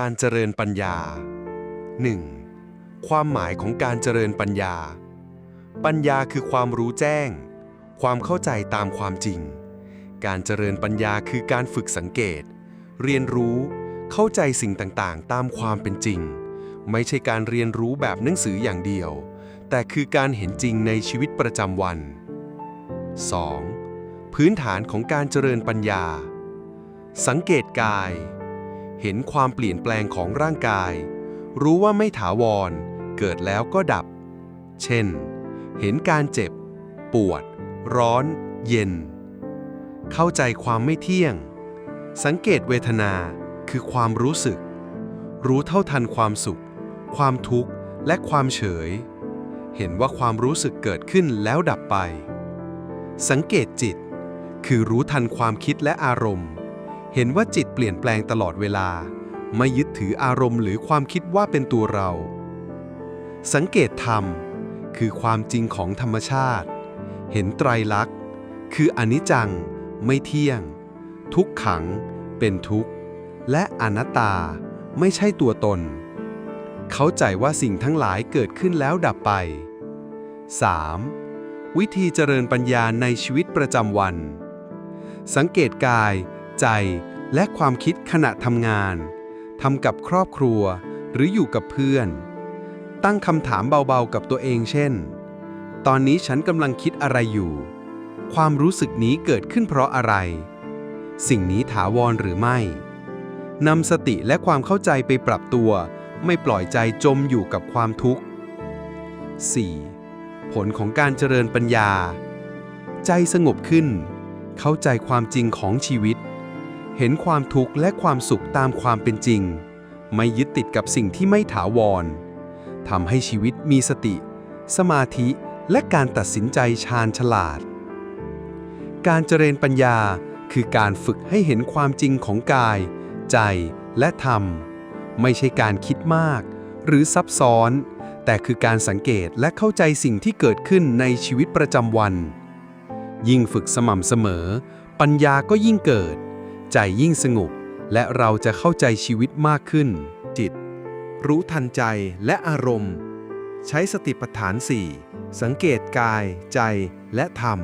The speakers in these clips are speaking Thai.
การเจริญปัญญา 1. ความหมายของการเจริญปัญญา ปัญญาคือความรู้แจ้ง ความเข้าใจตามความจริง การเจริญปัญญาคือการฝึกสังเกต เรียนรู้ เข้าใจสิ่งต่างๆ ตามความเป็นจริง ไม่ใช่การเรียนรู้แบบหนังสืออย่างเดียว แต่คือการเห็นจริงในชีวิตประจำวัน 2. พื้นฐานของการเจริญปัญญา สังเกตกาย เห็นความเปลี่ยนแปลงของร่างกาย รู้ว่าไม่ถาวร เกิดแล้วก็ดับ เช่น เห็นการเจ็บ ปวด ร้อน เย็น เข้าใจความไม่เที่ยง สังเกตเวทนาคือความรู้สึก รู้เท่าทันความสุข ความทุกข์ และความเฉย เห็นว่าความรู้สึกเกิดขึ้นแล้วดับไป สังเกตจิต คือรู้ทันความคิดและอารมณ์ เห็นว่าจิตเปลี่ยนแปลงตลอดเวลา ไม่ยึดถืออารมณ์หรือความคิดว่าเป็นตัวเรา สังเกตธรรม คือความจริงของธรรมชาติ เห็นไตรลักษณ์ คืออนิจจัง ไม่เที่ยง ทุกขัง เป็นทุกข์ และอนัตตา ไม่ใช่ตัวตน เข้าใจว่าสิ่งทั้งหลายเกิดขึ้นแล้วดับไป 3. วิธีเจริญปัญญาในชีวิตประจำวัน สังเกตกาย ใจและความคิดขณะทำงาน ทำกับครอบครัวหรืออยู่กับเพื่อน ตั้งคำถามเบาๆกับตัวเองเช่น ตอนนี้ฉันกำลังคิดอะไรอยู่ ความรู้สึกนี้เกิดขึ้นเพราะอะไร สิ่งนี้ถาวรหรือไม่ นำสติและความเข้าใจไปปรับตัว ไม่ปล่อยใจจมอยู่กับความทุกข์ 4. ผลของการเจริญปัญญา ใจสงบขึ้น เข้าใจความจริงของชีวิต เห็นความทุกข์และความสุขตามความเป็นจริง ไม่ยึดติดกับสิ่งที่ไม่ถาวรทำให้ชีวิตมีสติ สมาธิและการตัดสินใจชาญฉลาด การเจริญปัญญาคือการฝึกให้เห็นความจริงของกาย ใจและธรรม ไม่ใช่การคิดมาก หรือซับซ้อน แต่คือการสังเกตและเข้าใจสิ่งที่เกิดขึ้นในชีวิตประจำวัน ยิ่งฝึกสม่ำเสมอ ปัญญาก็ยิ่งเกิด ใจยิ่งสงบและเราจะเข้าใจชีวิตมากขึ้น จิต รู้ทันใจและอารมณ์ ใช้สติปัฏฐาน 4 สังเกตกาย ใจและธรรม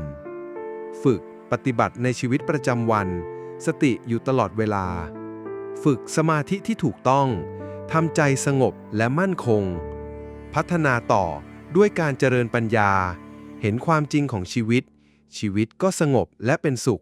ฝึกปฏิบัติในชีวิตประจำวัน สติอยู่ตลอดเวลา ฝึกสมาธิที่ถูกต้องทำใจสงบและมั่นคง พัฒนาต่อด้วยการเจริญปัญญา เห็นความจริงของชีวิต ชีวิตก็สงบและเป็นสุข